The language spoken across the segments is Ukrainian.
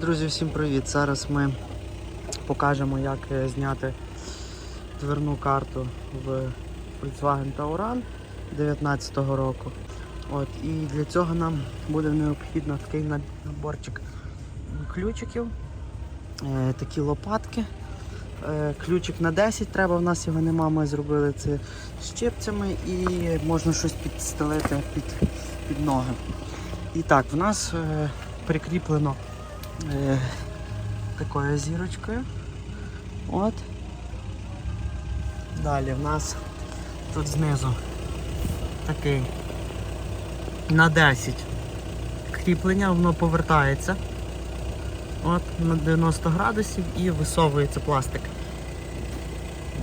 Друзі, всім привіт! Зараз ми покажемо, як е, зняти дверну карту в Volkswagen Tauran 2019 року. От, і для цього нам буде необхідно такий наборчик ключиків, е, такі лопатки. Е, Ключик на 10 треба, в нас його нема, ми зробили це щипцями і можна щось підстелити під, під ноги. І так, в нас е, прикріплено е, такою зірочкою. От. Далі в нас тут знизу такий на 10 кріплення, воно повертається. От на 90 градусів і висовується пластик.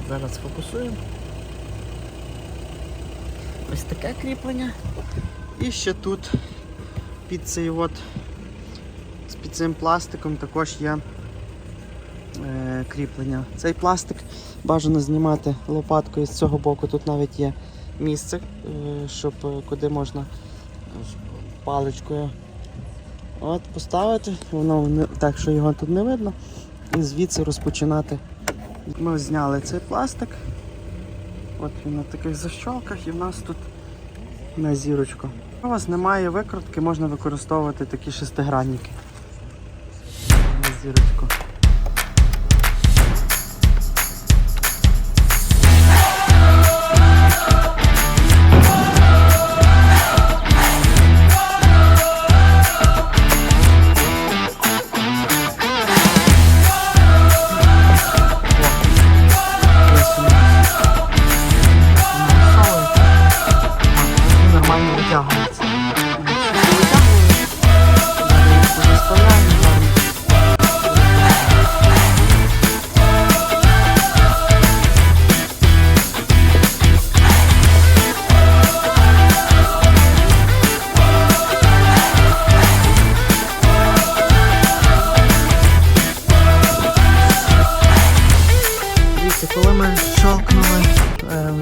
Зараз фокусуємо. Ось таке кріплення. І ще тут під цей от під цим пластиком також є е, кріплення. Цей пластик бажано знімати лопаткою з цього боку. Тут навіть є місце, е, щоб е, куди можна паличкою от, поставити, воно так, що його тут не видно, і звідси розпочинати. Ми зняли цей пластик. От він на таких защолках і в нас тут на зірочку. У вас немає викрутки, можна використовувати такі шестигранники. Зірочку.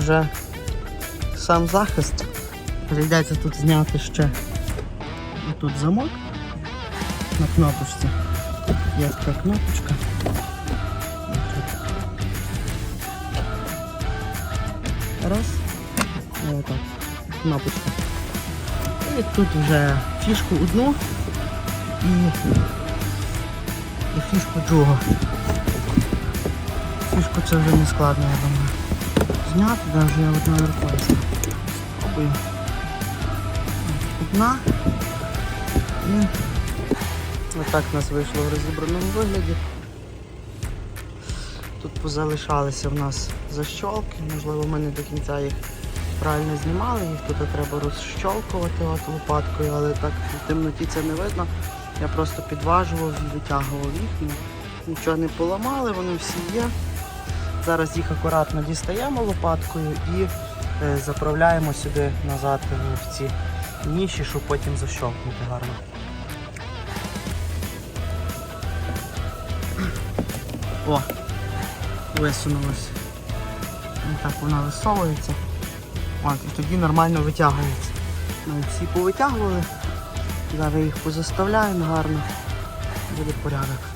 Вже сам захист, прийдеться тут зняти ще тут замок на кнопочці. Є кнопочка. Раз. І отак. Кнопочка. І тут вже фішку одну і, і фішку другу. Фішку це вже не складно, я думаю. Навіть я одною рукою спробую. Одна. І отак у нас вийшло в розібраному вигляді. Тут позалишалися в нас защолки, можливо ми не до кінця їх правильно знімали, їх тут треба розщолкувати от лопаткою, але так в темноті це не видно. Я просто підважував і витягував їх. Нічого не поламали, вони всі є. Зараз їх акуратно дістаємо лопаткою і е, заправляємо сюди назад е, в ці ніші, щоб потім защолкнути гарно. О, висунулось. І так вона висовується. От, і тоді нормально витягується. Ми всі повитягували. Зараз їх позаставляємо гарно. Буде порядок.